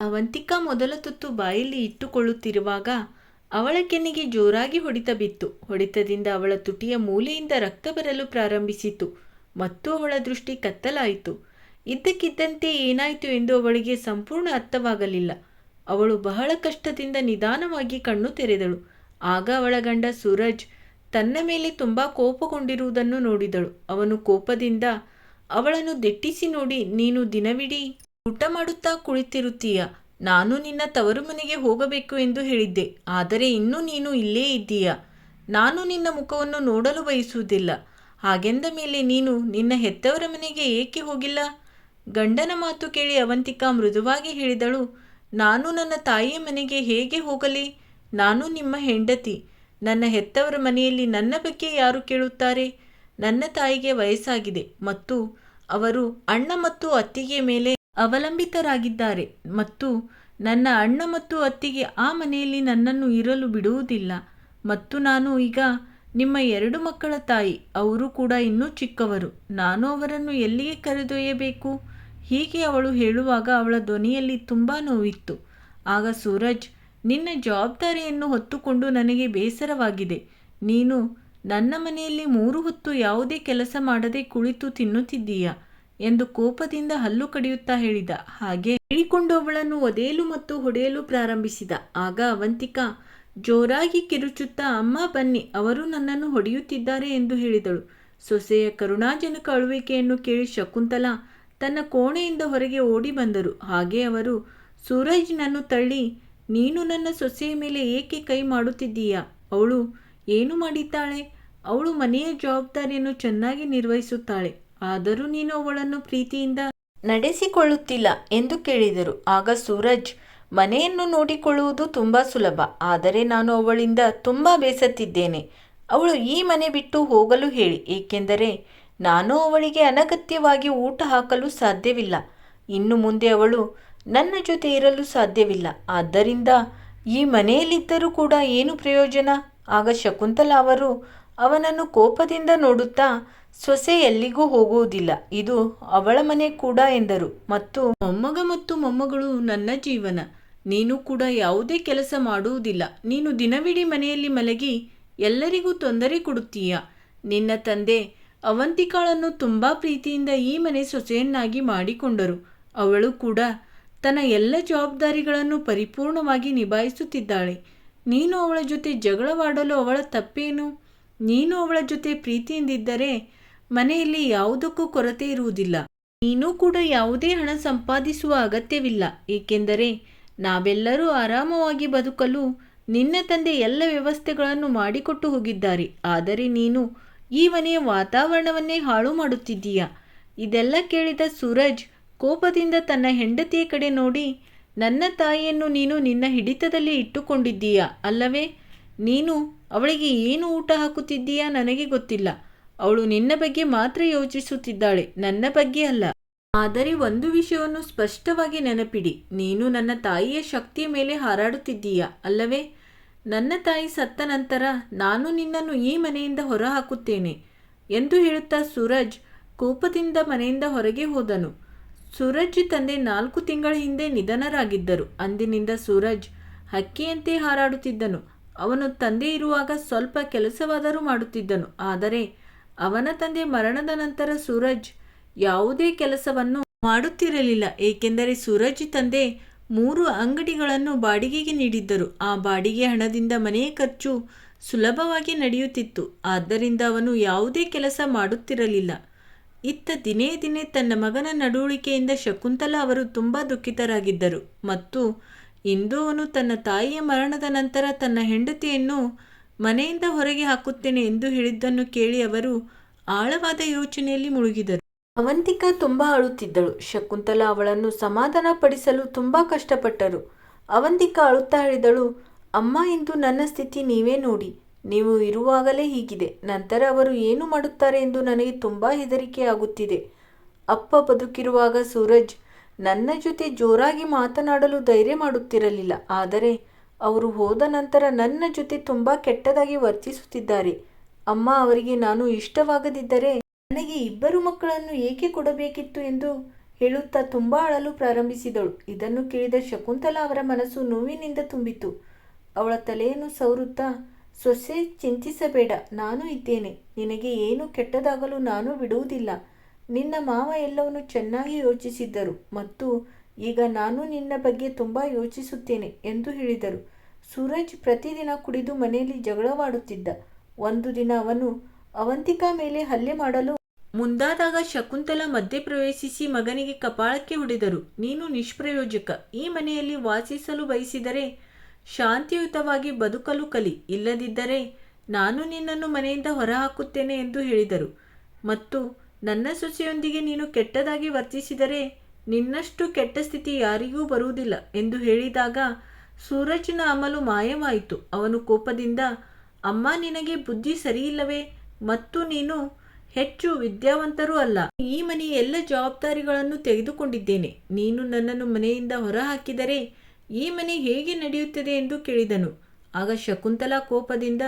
ಅವಂತಿಕಾ ಮೊದಲ ತುತ್ತು ಬಾಯಲ್ಲಿ ಇಟ್ಟುಕೊಳ್ಳುತ್ತಿರುವಾಗ ಅವಳ ಕೆನ್ನೆಗೆ ಜೋರಾಗಿ ಹೊಡೆತ ಬಿತ್ತು. ಹೊಡೆತದಿಂದ ಅವಳ ತುಟಿಯ ಮೂಲೆಯಿಂದ ರಕ್ತ ಬರಲು ಪ್ರಾರಂಭಿಸಿತು. ಮತ್ತು ಅವಳ ದೃಷ್ಟಿ ಕತ್ತಲಾಯಿತು. ಇದ್ದಕ್ಕಿದ್ದಂತೆ ಏನಾಯಿತು ಎಂದು ಅವಳಿಗೆ ಸಂಪೂರ್ಣ ಅರ್ಥವಾಗಲಿಲ್ಲ. ಅವಳು ಬಹಳ ಕಷ್ಟದಿಂದ ನಿಧಾನವಾಗಿ ಕಣ್ಣು ತೆರೆದಳು. ಆಗ ಅವಳ ಗಂಡ ಸೂರಜ್ ತನ್ನ ಮೇಲೆ ತುಂಬ ಕೋಪಗೊಂಡಿರುವುದನ್ನು ನೋಡಿದಳು. ಅವನು ಕೋಪದಿಂದ ಅವಳನ್ನು ದಿಟ್ಟಿಸಿ ನೋಡಿ, ನೀನು ದಿನವಿಡೀ ಊಟ ಮಾಡುತ್ತಾ ಕುಳಿತಿರುತ್ತೀಯ? ನಾನು ನಿನ್ನ ತವರು ಮನೆಗೆ ಹೋಗಬೇಕು ಎಂದು ಹೇಳಿದ್ದೆ. ಆದರೆ ಇನ್ನೂ ನೀನು ಇಲ್ಲೇ ಇದ್ದೀಯ? ನಾನು ನಿನ್ನ ಮುಖವನ್ನು ನೋಡಲು ಬಯಸುವುದಿಲ್ಲ. ಹಾಗೆಂದ ಮೇಲೆ ನೀನು ನಿನ್ನ ಹೆತ್ತವರ ಮನೆಗೆ ಏಕೆ ಹೋಗಿಲ್ಲ? ಗಂಡನ ಮಾತು ಕೇಳಿ ಅವಂತಿಕಾ ಮೃದುವಾಗಿ ಹೇಳಿದಳು, ನಾನು ನನ್ನ ತಾಯಿಯ ಮನೆಗೆ ಹೇಗೆ ಹೋಗಲಿ? ನಾನು ನಿಮ್ಮ ಹೆಂಡತಿ. ನನ್ನ ಹೆತ್ತವರ ಮನೆಯಲ್ಲಿ ನನ್ನ ಬಗ್ಗೆ ಯಾರು ಕೇಳುತ್ತಾರೆ? ನನ್ನ ತಾಯಿಗೆ ವಯಸ್ಸಾಗಿದೆ ಮತ್ತು ಅವರು ಅಣ್ಣ ಮತ್ತು ಅತ್ತಿಗೆ ಮೇಲೆ ಅವಲಂಬಿತರಾಗಿದ್ದಾರೆ ಮತ್ತು ನನ್ನ ಅಣ್ಣ ಮತ್ತು ಅತ್ತಿಗೆ ಆ ಮನೆಯಲ್ಲಿ ನನ್ನನ್ನು ಇರಲು ಬಿಡುವುದಿಲ್ಲ. ಮತ್ತು ನಾನು ಈಗ ನಿಮ್ಮ ಎರಡು ಮಕ್ಕಳ ತಾಯಿ, ಅವರು ಕೂಡ ಇನ್ನೂ ಚಿಕ್ಕವರು. ನಾನು ಅವರನ್ನು ಎಲ್ಲಿಗೆ ಕರೆದೊಯ್ಯಬೇಕು? ಹೀಗೆ ಅವಳು ಹೇಳುವಾಗ ಅವಳ ಧ್ವನಿಯಲ್ಲಿ ತುಂಬ ನೋವಿತ್ತು. ಆಗ ಸೂರಜ್, ನಿನ್ನ ಜವಾಬ್ದಾರಿಯನ್ನು ಹೊತ್ತುಕೊಂಡು ನನಗೆ ಬೇಸರವಾಗಿದೆ. ನೀನು ನನ್ನ ಮನೆಯಲ್ಲಿ ಮೂರು ಹೊತ್ತು ಯಾವುದೇ ಕೆಲಸ ಮಾಡದೆ ಕುಳಿತು ತಿನ್ನುತ್ತಿದ್ದೀಯ? ಎಂದು ಕೋಪದಿಂದ ಹಲ್ಲು ಕಡಿಯುತ್ತಾ ಹೇಳಿದ. ಹಾಗೆ ಹೇಳಿಕೊಂಡು ಅವಳನ್ನು ಒದೆಯಲು ಮತ್ತು ಹೊಡೆಯಲು ಪ್ರಾರಂಭಿಸಿದ. ಆಗ ಅವಂತಿಕಾ, ಜೋರಾಗಿ ಕಿರುಚುತ್ತಾ, ಅಮ್ಮ ಬನ್ನಿ, ಅವರು ನನ್ನನ್ನು ಹೊಡೆಯುತ್ತಿದ್ದಾರೆ ಎಂದು ಹೇಳಿದಳು. ಸೊಸೆಯ ಕರುಣಾಜನಕ ಅಳುವಿಕೆಯನ್ನು ಕೇಳಿ ಶಕುಂತಲಾ ತನ್ನ ಕೋಣೆಯಿಂದ ಹೊರಗೆ ಓಡಿ ಬಂದರು. ಹಾಗೆ ಅವರು, ಸೂರಜ್ನನ್ನು ತಳ್ಳಿ, ನೀನು ನನ್ನ ಸೊಸೆಯ ಮೇಲೆ ಏಕೆ ಕೈ ಮಾಡುತ್ತಿದ್ದೀಯಾ? ಅವಳು, ಏನು ಮಾಡಿದ್ದಾಳೆ? ಅವಳು ಮನೆಯ ಜವಾಬ್ದಾರಿಯನ್ನು ಚೆನ್ನಾಗಿ ನಿರ್ವಹಿಸುತ್ತಾಳೆ. ಆದರೂ ನೀನು ಅವಳನ್ನು ಪ್ರೀತಿಯಿಂದ ನಡೆಸಿಕೊಳ್ಳುತ್ತಿಲ್ಲ ಎಂದು ಕೇಳಿದರು. ಆಗ ಸೂರಜ್, ಮನೆಯನ್ನು ನೋಡಿಕೊಳ್ಳುವುದು ತುಂಬ ಸುಲಭ, ಆದರೆ ನಾನು ಅವಳಿಂದ ತುಂಬ ಬೇಸತ್ತಿದ್ದೇನೆ. ಅವಳು ಈ ಮನೆ ಬಿಟ್ಟು ಹೋಗಲು ಹೇಳಿ, ಏಕೆಂದರೆ ನಾನು ಅವಳಿಗೆ ಅನಗತ್ಯವಾಗಿ ಊಟ ಹಾಕಲು ಸಾಧ್ಯವಿಲ್ಲ. ಇನ್ನು ಮುಂದೆ ಅವಳು ನನ್ನ ಜೊತೆ ಇರಲು ಸಾಧ್ಯವಿಲ್ಲ. ಆದ್ದರಿಂದ ಈ ಮನೆಯಲ್ಲಿದ್ದರೂ ಕೂಡ ಏನು ಪ್ರಯೋಜನ? ಆಗ ಶಕುಂತಲಾ ಅವರು ಅವನನ್ನು ಕೋಪದಿಂದ ನೋಡುತ್ತಾ ಸೊಸೆ ಎಲ್ಲಿಗೂ ಹೋಗುವುದಿಲ್ಲ. ಇದು ಅವಳ ಮನೆ ಕೂಡ ಎಂದರು. ಮತ್ತು ಮೊಮ್ಮಗ ಮತ್ತು ಮೊಮ್ಮಗಳು ನನ್ನ ಜೀವನ. ನೀನು ಕೂಡ ಯಾವುದೇ ಕೆಲಸ ಮಾಡುವುದಿಲ್ಲ. ನೀನು ದಿನವಿಡೀ ಮನೆಯಲ್ಲಿ ಮಲಗಿ ಎಲ್ಲರಿಗೂ ತೊಂದರೆ ಕೊಡುತ್ತೀಯ? ನಿನ್ನ ತಂದೆ ಅವಂತಿಕಾಳನ್ನು ತುಂಬ ಪ್ರೀತಿಯಿಂದ ಈ ಮನೆ ಸೊಸೆಯನ್ನಾಗಿ ಮಾಡಿಕೊಂಡರು. ಅವಳು ಕೂಡ ತನ್ನ ಎಲ್ಲ ಜವಾಬ್ದಾರಿಗಳನ್ನು ಪರಿಪೂರ್ಣವಾಗಿ ನಿಭಾಯಿಸುತ್ತಿದ್ದಾಳೆ. ನೀನು ಅವಳ ಜೊತೆ ಜಗಳವಾಡಲು ಅವಳ ತಪ್ಪೇನು? ನೀನು ಅವಳ ಜೊತೆ ಪ್ರೀತಿಯಿಂದಿದ್ದರೆ ಮನೆಯಲ್ಲಿ ಯಾವುದಕ್ಕೂ ಕೊರತೆ ಇರುವುದಿಲ್ಲ. ನೀನು ಕೂಡ ಯಾವುದೇ ಹಣ ಸಂಪಾದಿಸುವ ಅಗತ್ಯವಿಲ್ಲ. ಏಕೆಂದರೆ ನಾವೆಲ್ಲರೂ ಆರಾಮವಾಗಿ ಬದುಕಲು ನಿನ್ನ ತಂದೆ ಎಲ್ಲ ವ್ಯವಸ್ಥೆಗಳನ್ನು ಮಾಡಿಕೊಟ್ಟು ಹೋಗಿದ್ದಾರೆ. ಆದರೆ ನೀನು ಈ ಮನೆಯ ವಾತಾವರಣವನ್ನೇ ಹಾಳು ಮಾಡುತ್ತಿದ್ದೀಯ? ಇದೆಲ್ಲ ಕೇಳಿದ ಸೂರಜ್ ಕೋಪದಿಂದ ತನ್ನ ಹೆಂಡತಿಯ ಕಡೆ ನೋಡಿ, ನನ್ನ ತಾಯಿಯನ್ನು ನೀನು ನಿನ್ನ ಹಿಡಿತದಲ್ಲಿ ಇಟ್ಟುಕೊಂಡಿದ್ದೀಯಾ? ಅಲ್ಲವೇ? ನೀನು ಅವಳಿಗೆ ಏನು ಊಟ ಹಾಕುತ್ತಿದ್ದೀಯಾ ನನಗೆ ಗೊತ್ತಿಲ್ಲ. ಅವಳು ನಿನ್ನ ಬಗ್ಗೆ ಮಾತ್ರ ಯೋಚಿಸುತ್ತಿದ್ದಾಳೆ, ನನ್ನ ಬಗ್ಗೆ ಅಲ್ಲ. ಆದರೆ ಒಂದು ವಿಷಯವನ್ನು ಸ್ಪಷ್ಟವಾಗಿ ನೆನಪಿಡಿ, ನೀನು ನನ್ನ ತಾಯಿಯ ಶಕ್ತಿಯ ಮೇಲೆ ಹಾರಾಡುತ್ತಿದ್ದೀಯಾ ಅಲ್ಲವೇ? ನನ್ನ ತಾಯಿ ಸತ್ತ ನಂತರ ನಾನು ನಿನ್ನನ್ನು ಈ ಮನೆಯಿಂದ ಹೊರಹಾಕುತ್ತೇನೆ ಎಂದು ಹೇಳುತ್ತಾ ಸೂರಜ್ ಕೋಪದಿಂದ ಮನೆಯಿಂದ ಹೊರಗೆ ಹೋದನು. ಸೂರಜ್ ತಂದೆ ನಾಲ್ಕು ತಿಂಗಳ ಹಿಂದೆ ನಿಧನರಾಗಿದ್ದರು. ಅಂದಿನಿಂದ ಸೂರಜ್ ಹಕ್ಕಿಯಂತೆ ಹಾರಾಡುತ್ತಿದ್ದನು. ಅವನು ತಂದೆ ಇರುವಾಗ ಸ್ವಲ್ಪ ಕೆಲಸವಾದರೂ ಮಾಡುತ್ತಿದ್ದನು. ಆದರೆ ಅವನ ತಂದೆ ಮರಣದ ನಂತರ ಸೂರಜ್ ಯಾವುದೇ ಕೆಲಸವನ್ನು ಮಾಡುತ್ತಿರಲಿಲ್ಲ. ಏಕೆಂದರೆ ಸೂರಜ್ ತಂದೆ ಮೂರು ಅಂಗಡಿಗಳನ್ನು ಬಾಡಿಗೆಗೆ ನೀಡಿದ್ದರು. ಆ ಬಾಡಿಗೆ ಹಣದಿಂದ ಮನೆಯ ಖರ್ಚು ಸುಲಭವಾಗಿ ನಡೆಯುತ್ತಿತ್ತು. ಆದ್ದರಿಂದ ಅವನು ಯಾವುದೇ ಕೆಲಸ ಮಾಡುತ್ತಿರಲಿಲ್ಲ. ಇತ್ತ ದಿನೇ ದಿನೇ ತನ್ನ ಮಗನ ನಡವಳಿಕೆಯಿಂದ ಶಕುಂತಲಾ ಅವರು ತುಂಬ ದುಃಖಿತರಾಗಿದ್ದರು ಮತ್ತು ಇಂದು ಅವನು ತನ್ನ ತಾಯಿಯ ಮರಣದ ನಂತರ ತನ್ನ ಹೆಂಡತಿಯನ್ನು ಮನೆಯಿಂದ ಹೊರಗೆ ಹಾಕುತ್ತೇನೆ ಎಂದು ಹೇಳಿದ್ದನ್ನು ಕೇಳಿ ಅವರು ಆಳವಾದ ಯೋಚನೆಯಲ್ಲಿ ಮುಳುಗಿದರು. ಅವಂತಿಕಾ ತುಂಬ ಅಳುತ್ತಿದ್ದಳು. ಶಕುಂತಲಾ ಅವಳನ್ನು ಸಮಾಧಾನಪಡಿಸಲು ತುಂಬ ಕಷ್ಟಪಟ್ಟರು. ಅವಂತಿಕಾ ಅಳುತ್ತಾ ಹೇಳಿದಳು, ಅಮ್ಮ, ಇಂದು ನನ್ನ ಸ್ಥಿತಿ ನೀವೇ ನೋಡಿ. ನೀವು ಇರುವಾಗಲೇ ಹೀಗಿದೆ. ನಂತರ ಅವರು ಏನು ಮಾಡುತ್ತಾರೆ ಎಂದು ನನಗೆ ತುಂಬ ಹೆದರಿಕೆ ಆಗುತ್ತಿದೆ ಅಪ್ಪ ಬದುಕಿರುವಾಗ ಸೂರಜ್ ನನ್ನ ಜೊತೆ ಜೋರಾಗಿ ಮಾತನಾಡಲು ಧೈರ್ಯ ಮಾಡುತ್ತಿರಲಿಲ್ಲ. ಆದರೆ ಅವರು ಹೋದ ನಂತರ ನನ್ನ ಜೊತೆ ತುಂಬ ಕೆಟ್ಟದಾಗಿ ವರ್ತಿಸುತ್ತಿದ್ದಾರೆ. ಅಮ್ಮ ಅವರಿಗೆ ನಾನು ಇಷ್ಟವಾಗದಿದ್ದರೆ ನನಗೆ ಇಬ್ಬರು ಮಕ್ಕಳನ್ನು ಏಕೆ ಕೊಡಬೇಕಿತ್ತು ಎಂದು ಹೇಳುತ್ತಾ ತುಂಬ ಅಳಲು ಪ್ರಾರಂಭಿಸಿದಳು. ಇದನ್ನು ಕೇಳಿದ ಶಕುಂತಲಾ ಅವರ ಮನಸ್ಸು ನೋವಿನಿಂದ ತುಂಬಿತು. ಅವಳ ತಲೆಯನ್ನು ಸವರುತ್ತಾ, ಸೊಸೆ, ಚಿಂತಿಸಬೇಡ. ನಾನು ಇದ್ದೇನೆ. ನಿನಗೆ ಏನು ಕೆಟ್ಟದಾಗಲು ನಾನು ಬಿಡುವುದಿಲ್ಲ. ನಿನ್ನ ಮಾವ ಎಲ್ಲವನ್ನು ಚೆನ್ನಾಗಿ ಯೋಚಿಸಿದ್ದರು ಮತ್ತು ಈಗ ನಾನು ನಿನ್ನ ಬಗ್ಗೆ ತುಂಬ ಯೋಚಿಸುತ್ತೇನೆ ಎಂದು ಹೇಳಿದರು. ಸೂರಜ್ ಪ್ರತಿದಿನ ಕುಡಿದು ಮನೆಯಲ್ಲಿ ಜಗಳವಾಡುತ್ತಿದ್ದ. ಒಂದು ದಿನ ಅವನು ಅವಂತಿಕಾ ಮೇಲೆ ಹಲ್ಲೆ ಮಾಡಲು ಮುಂದಾದಾಗ ಶಕುಂತಲ ಮಧ್ಯಪ್ರವೇಶಿಸಿ ಮಗನಿಗೆ ಕಪಾಳಕ್ಕೆ ಹೊಡೆದರು. ನೀನು ನಿಷ್ಪ್ರಯೋಜಕ. ಈ ಮನೆಯಲ್ಲಿ ವಾಸಿಸಲು ಬಯಸಿದರೆ ಶಾಂತಿಯುತವಾಗಿ ಬದುಕಲು ಕಲಿ. ಇಲ್ಲದಿದ್ದರೆ ನಾನು ನಿನ್ನನ್ನು ಮನೆಯಿಂದ ಹೊರಹಾಕುತ್ತೇನೆ ಎಂದು ಹೇಳಿದರು. ಮತ್ತು ನನ್ನ ಸೊಸೆಯೊಂದಿಗೆ ನೀನು ಕೆಟ್ಟದಾಗಿ ವರ್ತಿಸಿದರೆ ನಿನ್ನಷ್ಟು ಕೆಟ್ಟ ಸ್ಥಿತಿ ಯಾರಿಗೂ ಬರುವುದಿಲ್ಲ ಎಂದು ಹೇಳಿದಾಗ ಸೂರಜ್ನ ಅಮಲು ಮಾಯವಾಯಿತು. ಅವನು ಕೋಪದಿಂದ, ಅಮ್ಮ, ನಿನಗೆ ಬುದ್ಧಿ ಸರಿಯಿಲ್ಲವೇ? ಮತ್ತು ನೀನು ಹೆಚ್ಚು ವಿದ್ಯಾವಂತರೂ ಅಲ್ಲ. ಈ ಮನೆ ಎಲ್ಲ ಜವಾಬ್ದಾರಿಗಳನ್ನು ತೆಗೆದುಕೊಂಡಿದ್ದೇನೆ. ನೀನು ನನ್ನನ್ನು ಮನೆಯಿಂದ ಹೊರಹಾಕಿದರೆ ಈ ಮನೆ ಹೇಗೆ ನಡೆಯುತ್ತದೆ ಎಂದು ಕೇಳಿದನು. ಆಗ ಶಕುಂತಲಾ ಕೋಪದಿಂದ,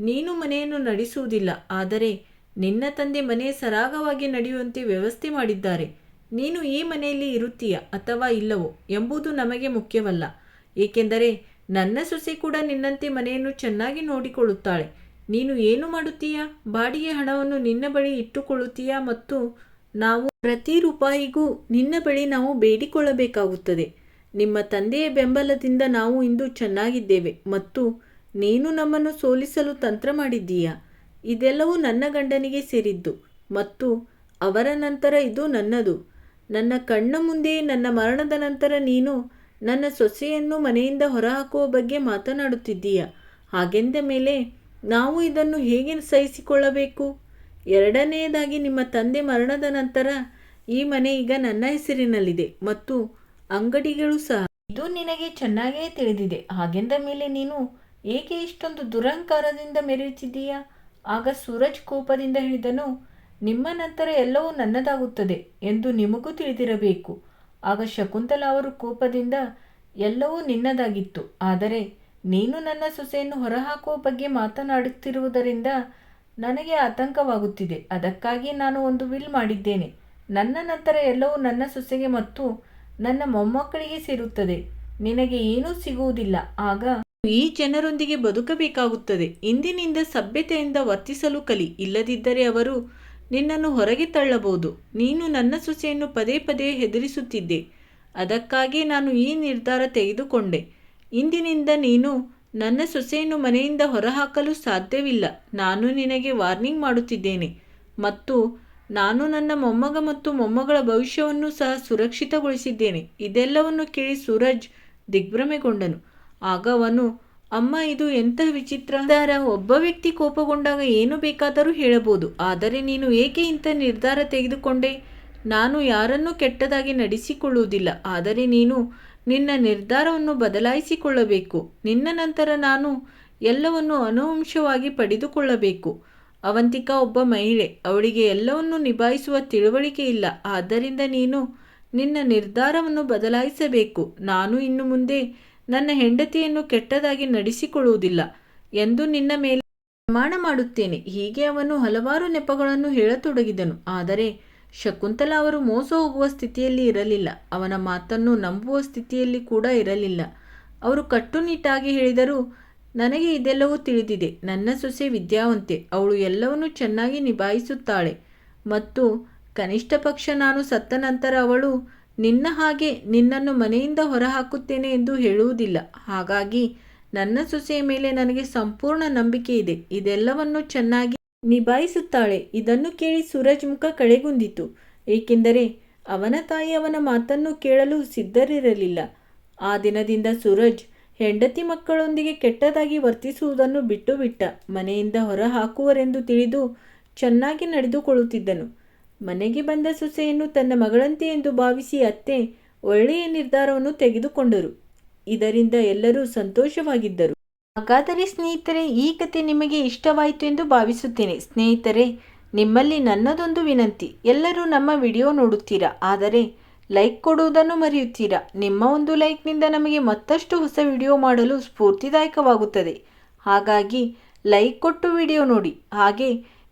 ನೀನು ಮನೆಯನ್ನು ನಡೆಸುವುದಿಲ್ಲ. ಆದರೆ ನಿನ್ನ ತಂದೆ ಮನೆ ಸರಾಗವಾಗಿ ನಡೆಯುವಂತೆ ವ್ಯವಸ್ಥೆ ಮಾಡಿದ್ದಾರೆ. ನೀನು ಈ ಮನೆಯಲ್ಲಿ ಇರುತ್ತೀಯ ಅಥವಾ ಇಲ್ಲವೋ ಎಂಬುದು ನಮಗೆ ಮುಖ್ಯವಲ್ಲ. ಏಕೆಂದರೆ ನನ್ನ ಸೊಸೆ ಕೂಡ ನಿನ್ನಂತೆ ಮನೆಯನ್ನು ಚೆನ್ನಾಗಿ ನೋಡಿಕೊಳ್ಳುತ್ತಾಳೆ. ನೀನು ಏನು ಮಾಡುತ್ತೀಯಾ? ಬಾಡಿಗೆ ಹಣವನ್ನು ನಿನ್ನ ಬಳಿ ಇಟ್ಟುಕೊಳ್ಳುತ್ತೀಯಾ ಮತ್ತು ನಾವು ಪ್ರತಿ ರೂಪಾಯಿಗೂ ನಿನ್ನ ಬಳಿ ನಾವು ಬೇಡಿಕೊಳ್ಳಬೇಕಾಗುತ್ತದೆ. ನಿಮ್ಮ ತಂದೆಯ ಬೆಂಬಲದಿಂದ ನಾವು ಇಂದು ಚೆನ್ನಾಗಿದ್ದೇವೆ ಮತ್ತು ನೀನು ನಮ್ಮನ್ನು ಸೋಲಿಸಲು ತಂತ್ರ ಮಾಡಿದ್ದೀಯಾ? ಇದೆಲ್ಲವೂ ನನ್ನ ಗಂಡನಿಗೆ ಸೇರಿದ್ದು ಮತ್ತು ಅವರ ನಂತರ ಇದು ನನ್ನದು. ನನ್ನ ಕಣ್ಣ ಮುಂದೆ ನನ್ನ ಮರಣದ ನಂತರ ನೀನು ನನ್ನ ಸೊಸೆಯನ್ನು ಮನೆಯಿಂದ ಹೊರಹಾಕುವ ಬಗ್ಗೆ ಮಾತನಾಡುತ್ತಿದ್ದೀಯ? ಹಾಗೆಂದ ಮೇಲೆ, ನಾವು ಇದನ್ನು ಹೇಗೆ ಸಹಿಸಿಕೊಳ್ಳಬೇಕು? ಎರಡನೆಯದಾಗಿ, ನಿಮ್ಮ ತಂದೆ ಮರಣದ ನಂತರ ಈ ಮನೆ ಈಗ ನನ್ನ ಹೆಸರಿನಲ್ಲಿದೆ ಮತ್ತು ಅಂಗಡಿಗಳು ಸಹ. ಇದು ನಿನಗೆ ಚೆನ್ನಾಗಿಯೇ ತಿಳಿದಿದೆ. ಹಾಗೆಂದ ಮೇಲೆ ನೀನು ಏಕೆ ಇಷ್ಟೊಂದು ದುರಹಂಕಾರದಿಂದ ಮೆರೆಯುತ್ತಿದ್ದೀಯಾ? ಆಗ ಸೂರಜ್ ಕೋಪದಿಂದ ಹೇಳಿದನು, ನಿಮ್ಮ ನಂತರ ಎಲ್ಲವೂ ನನ್ನದಾಗುತ್ತದೆ ಎಂದು ನಿಮಗೂ ತಿಳಿದಿರಬೇಕು. ಆಗ ಶಕುಂತಲಾ ಅವರು ಕೋಪದಿಂದ, ಎಲ್ಲವೂ ನಿನ್ನದಾಗಿತ್ತು, ಆದರೆ ನೀನು ನನ್ನ ಸೊಸೆಯನ್ನು ಹೊರಹಾಕುವ ಬಗ್ಗೆ ಮಾತನಾಡುತ್ತಿರುವುದರಿಂದ ನನಗೆ ಆತಂಕವಾಗುತ್ತಿದೆ. ಅದಕ್ಕಾಗಿ ನಾನು ಒಂದು ವಿಲ್ ಮಾಡಿದ್ದೇನೆ. ನನ್ನ ನಂತರ ಎಲ್ಲವೂ ನನ್ನ ಸೊಸೆಗೆ ಮತ್ತು ನನ್ನ ಮೊಮ್ಮಕ್ಕಳಿಗೆ ಸೇರುತ್ತದೆ. ನಿನಗೆ ಏನೂ ಸಿಗುವುದಿಲ್ಲ. ಆಗ ಈ ಜನರೊಂದಿಗೆ ಬದುಕಬೇಕಾಗುತ್ತದೆ. ಇಂದಿನಿಂದ ಸಭ್ಯತೆಯಿಂದ ವರ್ತಿಸಲು ಕಲಿ. ಇಲ್ಲದಿದ್ದರೆ ಅವರು ನಿನ್ನನ್ನು ಹೊರಗೆ ತಳ್ಳಬಹುದು. ನೀನು ನನ್ನ ಸೊಸೆಯನ್ನು ಪದೇ ಪದೇ ಹೆದರಿಸುತ್ತಿದ್ದೆ. ಅದಕ್ಕಾಗಿ ನಾನು ಈ ನಿರ್ಧಾರ ತೆಗೆದುಕೊಂಡೆ. ಇಂದಿನಿಂದ ನೀನು ನನ್ನ ಸೊಸೆಯನ್ನು ಮನೆಯಿಂದ ಹೊರಹಾಕಲು ಸಾಧ್ಯವಿಲ್ಲ. ನಾನು ನಿನಗೆ ವಾರ್ನಿಂಗ್ ಮಾಡುತ್ತಿದ್ದೇನೆ. ಮತ್ತು ನಾನು ನನ್ನ ಮೊಮ್ಮಗ ಮತ್ತು ಮೊಮ್ಮಗಳ ಭವಿಷ್ಯವನ್ನು ಸಹ ಸುರಕ್ಷಿತಗೊಳಿಸಿದ್ದೇನೆ. ಇದೆಲ್ಲವನ್ನು ಕೇಳಿ ಸೂರಜ್ ದಿಗ್ಭ್ರಮೆಗೊಂಡನು. ಆಗ ಅವನು, ಅಮ್ಮ, ಇದು ಎಂಥ ವಿಚಿತ್ರ? ನಿರ್ಧಾರ ಒಬ್ಬ ವ್ಯಕ್ತಿ ಕೋಪಗೊಂಡಾಗ ಏನು ಬೇಕಾದರೂ ಹೇಳಬಹುದು. ಆದರೆ ನೀನು ಏಕೆ ಇಂಥ ನಿರ್ಧಾರ ತೆಗೆದುಕೊಂಡೆ? ನಾನು ಯಾರನ್ನೂ ಕೆಟ್ಟದಾಗಿ ನಡೆಸಿಕೊಳ್ಳುವುದಿಲ್ಲ. ಆದರೆ ನೀನು ನಿನ್ನ ನಿರ್ಧಾರವನ್ನು ಬದಲಾಯಿಸಿಕೊಳ್ಳಬೇಕು. ನಿನ್ನ ನಂತರ ನಾನು ಎಲ್ಲವನ್ನು ಅನುವಂಶವಾಗಿ ಪಡೆದುಕೊಳ್ಳಬೇಕು. ಅವಂತಿಕಾ ಒಬ್ಬ ಮಹಿಳೆ, ಅವಳಿಗೆ ಎಲ್ಲವನ್ನು ನಿಭಾಯಿಸುವ ತಿಳುವಳಿಕೆ ಇಲ್ಲ. ಆದ್ದರಿಂದ ನೀನು ನಿನ್ನ ನಿರ್ಧಾರವನ್ನು ಬದಲಾಯಿಸಬೇಕು. ನಾನು ಇನ್ನು ಮುಂದೆ ನನ್ನ ಹೆಂಡತಿಯನ್ನು ಕೆಟ್ಟದಾಗಿ ನಡೆಸಿಕೊಳ್ಳುವುದಿಲ್ಲ ಎಂದು ನಿನ್ನ ಮೇಲೆ ಪ್ರಮಾಣ ಮಾಡುತ್ತೇನೆ. ಹೀಗೆ ಅವನು ಹಲವಾರು ನೆಪಗಳನ್ನು ಹೇಳತೊಡಗಿದನು. ಆದರೆ ಶಕುಂತಲಾ ಅವರು ಮೋಸ ಹೋಗುವ ಸ್ಥಿತಿಯಲ್ಲಿ ಇರಲಿಲ್ಲ. ಅವನ ಮಾತನ್ನು ನಂಬುವ ಸ್ಥಿತಿಯಲ್ಲಿ ಕೂಡ ಇರಲಿಲ್ಲ. ಅವರು ಕಟ್ಟುನಿಟ್ಟಾಗಿ ಹೇಳಿದರು, ನನಗೆ ಇದೆಲ್ಲವೂ ತಿಳಿದಿದೆ. ನನ್ನ ಸೊಸೆ ವಿದ್ಯಾವಂತೆ. ಅವಳು ಎಲ್ಲವನ್ನೂ ಚೆನ್ನಾಗಿ ನಿಭಾಯಿಸುತ್ತಾಳೆ. ಮತ್ತು ಕನಿಷ್ಠ ಪಕ್ಷ ನಾನು ಸತ್ತ ನಂತರ ಅವಳು ನಿನ್ನ ಹಾಗೆ ನಿನ್ನನ್ನು ಮನೆಯಿಂದ ಹೊರಹಾಕುತ್ತೇನೆ ಎಂದು ಹೇಳುವುದಿಲ್ಲ. ಹಾಗಾಗಿ ನನ್ನ ಸೊಸೆಯ ಮೇಲೆ ನನಗೆ ಸಂಪೂರ್ಣ ನಂಬಿಕೆ ಇದೆ. ಇದೆಲ್ಲವನ್ನು ಚೆನ್ನಾಗಿ ನಿಭಾಯಿಸುತ್ತಾಳೆ. ಇದನ್ನು ಕೇಳಿ ಸೂರಜ್ ಮುಖ ಕಳೆಗುಂದಿತು. ಏಕೆಂದರೆ ಅವನ ತಾಯಿ ಅವನ ಮಾತನ್ನು ಕೇಳಲು ಸಿದ್ಧರಿರಲಿಲ್ಲ. ಆ ದಿನದಿಂದ ಸೂರಜ್ ಹೆಂಡತಿ ಮಕ್ಕಳೊಂದಿಗೆ ಕೆಟ್ಟದಾಗಿ ವರ್ತಿಸುವುದನ್ನು ಬಿಟ್ಟು ಬಿಟ್ಟ ಮನೆಯಿಂದ ಹೊರ ಹಾಕುವರೆಂದು ತಿಳಿದು ಚೆನ್ನಾಗಿ ನಡೆದುಕೊಳ್ಳುತ್ತಿದ್ದನು. ಮನೆಗೆ ಬಂದ ಸೊಸೆಯನ್ನು ತನ್ನ ಮಗಳಂತೆ ಎಂದು ಭಾವಿಸಿ ಅತ್ತೆ ಒಳ್ಳೆಯ ನಿರ್ಧಾರವನ್ನು ತೆಗೆದುಕೊಂಡರು. ಇದರಿಂದ ಎಲ್ಲರೂ ಸಂತೋಷವಾಗಿದ್ದರು. ಹಾಗಾದರೆ ಸ್ನೇಹಿತರೆ, ಈ ಕತೆ ನಿಮಗೆ ಇಷ್ಟವಾಯಿತು ಎಂದು ಭಾವಿಸುತ್ತೇನೆ. ಸ್ನೇಹಿತರೆ, ನಿಮ್ಮಲ್ಲಿ ನನ್ನದೊಂದು ವಿನಂತಿ. ಎಲ್ಲರೂ ನಮ್ಮ ವಿಡಿಯೋ ನೋಡುತ್ತೀರಾ? ಆದರೆ, ಲೈಕ್ ಕೊಡುವುದನ್ನು ಮರೆಯುತ್ತೀರಾ? ನಿಮ್ಮ ಒಂದು ಲೈಕ್ನಿಂದ ನಮಗೆ ಮತ್ತಷ್ಟು ಹೊಸ ವಿಡಿಯೋ ಮಾಡಲು ಸ್ಫೂರ್ತಿದಾಯಕವಾಗುತ್ತದೆ. ಹಾಗಾಗಿ, ಲೈಕ್ ಕೊಟ್ಟು ವಿಡಿಯೋ ನೋಡಿ. ಹಾಗೆ